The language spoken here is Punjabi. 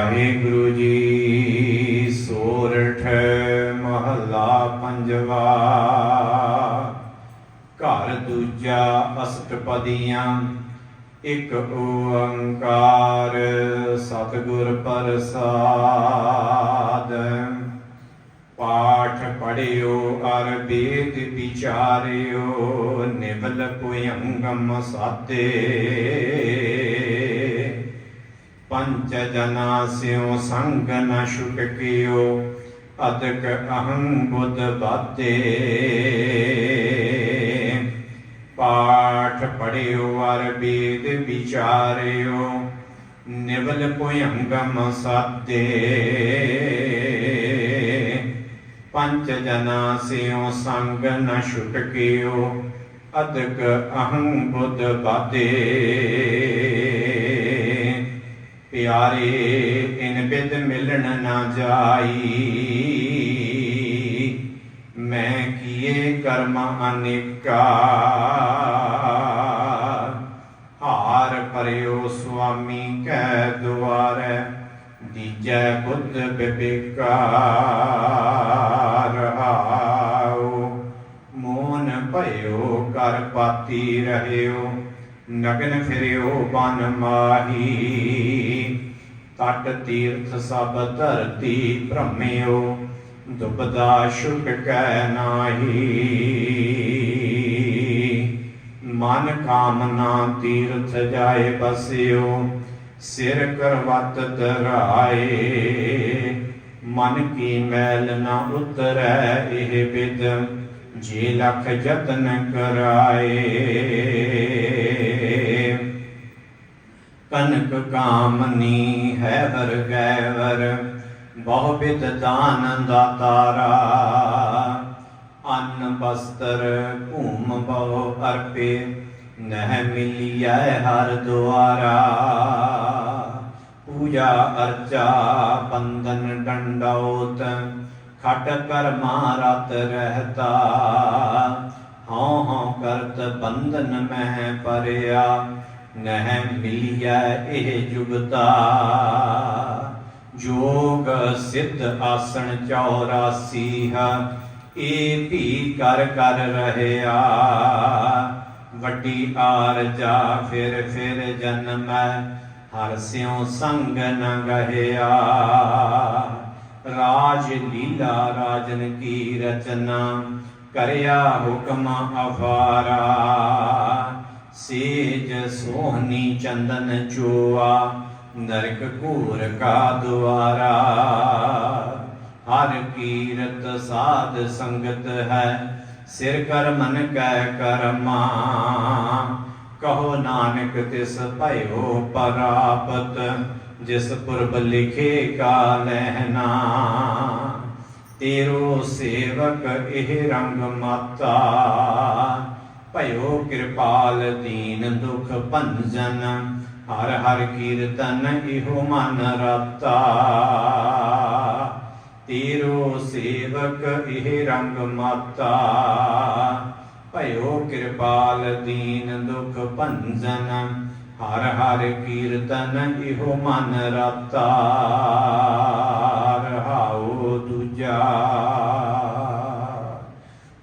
ਵਾਹਿਗੁਰੂ ਜੀ, ਸੋਰਠ ਮਹੱਲਾ ਪੰਜਵਾ। ਘਰ ਦੂਜਾ ਅਸ਼ਟਪਦੀਆਂ ਇੱਕ ਓੰਕਾਰ ਸਤਿਗੁਰ ਪ੍ਰਸਾਦ। ਪਾਠ ਪੜਿਓ, ਅਰ ਵੇਦ ਵਿਚਾਰਿਓ, ਨਿਵਲ ਪੁਯੰਗਮ ਸਾਤੇ ਪੰਚ ਜਨਾ ਸਿਉ ਸੰਗ ਨ ਛੁਟਕਿਓ ਅਦਕ ਅਹੰ ਬੁੱਧ ਬਾਤੇ। ਪਾਠ ਪੜਿਓ ਅਰ ਵੇਦ ਵਿਚਾਰਿਓ, ਨਿਵਲ ਪੁਯੰਗਮ ਸਾਤੇ। ਪੰਚ ਜਨਾ ਸਿਉ ਸੰਗ ਨ ਛੁਟਕਿਓ ਅਦਕ ਅਹੰ ਬੁੱਧ ਬਾਤੇ। ਪਿਆਰੇ, ਇਨ ਬਿਦ ਮਿਲਣ ਨਾ ਜਾਈ। ਮੈਂ ਕੀਏ ਕਰਮ ਅਨੇਕਾ। ਹਾਰ ਪਰਿਓ ਸੁਆਮੀ ਕੈ ਦੁਆਰੈ, ਦੀਜੈ ਬੁੱਧ ਬਿਬਿਕਾਰ। ਰਹਾਉ ਮੋਨ ਭਇਓ ਕਰ ਪਾਤੀ ਰਹਿਓ, ਨਗਨ ਫਿਰਿਓ, ਬਨ ਮਾਹੀ। ਤਟ ਤੀਰਥ ਸਭ ਧਰਤੀ ਭ੍ਰਮਿਓ ਦੁਬਦਾ ਸ਼ੁਕ ਕੈ ਨਾਹੀ। ਮਨ ਕਾਮਨਾ ਤੀਰਥ ਜਾਏ ਬਸਿਓ ਸਿਰ ਕਰਵਤ ਧਰਾਏ। ਮਨ ਕੀ ਮੈਲ ਨਾ ਉਤਰੈ ਇਹ ਬਿਦ ਜੇ ਲਖ ਯਤਨ ਕਰਾਏ। ਕਨਕ ਕਾਮਨੀ ਹੈ ਵਰ ਗੈ ਵਰ ਬਹੁ ਬਿਦ ਦਾਨ ਦਾਤਾਰਾ। ਅੰਨ ਬਸਤਰ ਭੂਮ ਬਹੁ ਅਰਪੇ, ਨਹਿ ਮਿਲਿਆ ਹਰ ਦੁਆਰਾ। ਪੂਜਾ ਅਰਚਾ ਬੰਦਨ ਡੰਡੋਤ ਖਟ ਕਰ ਰਤ ਰਹਤਾ। ਹਉ ਹਉ ਕਰਤ ਬੰਧਨ ਮਹਿ ਪਰਿਆ ਨਹਿ ਮਿਲਿਐ ਇਹ ਜੁਗਤਾ। ਜੋਗ ਸਿੱਧ ਆਸਣ 84 ਹੈ ਇਹ ਵੀ ਕਰ ਕਰ ਰਹਿਆ। ਵੱਡੀ ਆਰ ਜਾ ਫਿਰ ਫਿਰ ਜਨਮ, ਹਰ ਸਿਉ ਸੰਗ ਨ ਗਹਿਆ। ਰਾਜ ਲੀਲਾ ਰਾਜਨ ਕੀ ਰਚਨਾ, ਕਰਿਆ ਹੁਕਮ ਅਵਾਰਾ ਸੇਜ ਸੋਹਣੀ ਚੰਦਨ ਚੋਆ, ਨਰਕ ਘੂਰ ਕਾ ਦੁਆਰਾ। ਹਰ ਕੀਰਤ ਸਾਧ ਸੰਗਤ ਹੈ, ਸਿਰ ਕਰ ਮਨ ਕੈ ਕਰਮਾ। ਕਹੋ ਨਾਨਕ ਤਿਸ ਭਇਓ ਪਰਾਪਤ, ਜਿਸ ਪੁਰਬ ਲਿਖੇ ਕਾ ਲਹਿਨਾ ਤੇਰੋ ਸੇਵਕ ਇਹ ਰੰਗ ਮਾਤਾ ਭਇਓ ਕਿਰਪਾਲ ਦੀਨ ਦੁਖ ਭੰਜਨ, ਹਰ ਹਰ ਕੀਰਤਨ ਇਹੋ ਮਨ ਰਤਾ ਤੇਰੋ ਸੇਵਕ ਇਹ ਰੰਗ ਮਾਤਾ ਭਇਓ ਕਿਰਪਾਲ ਦੀਨ ਦੁਖ ਭੰਜਨ, ਹਰ ਹਰ ਕੀਰਤਨ ਇਹੋ ਮਨ ਰਤਾ ਰਹਾਉ ਦੂਜਾ।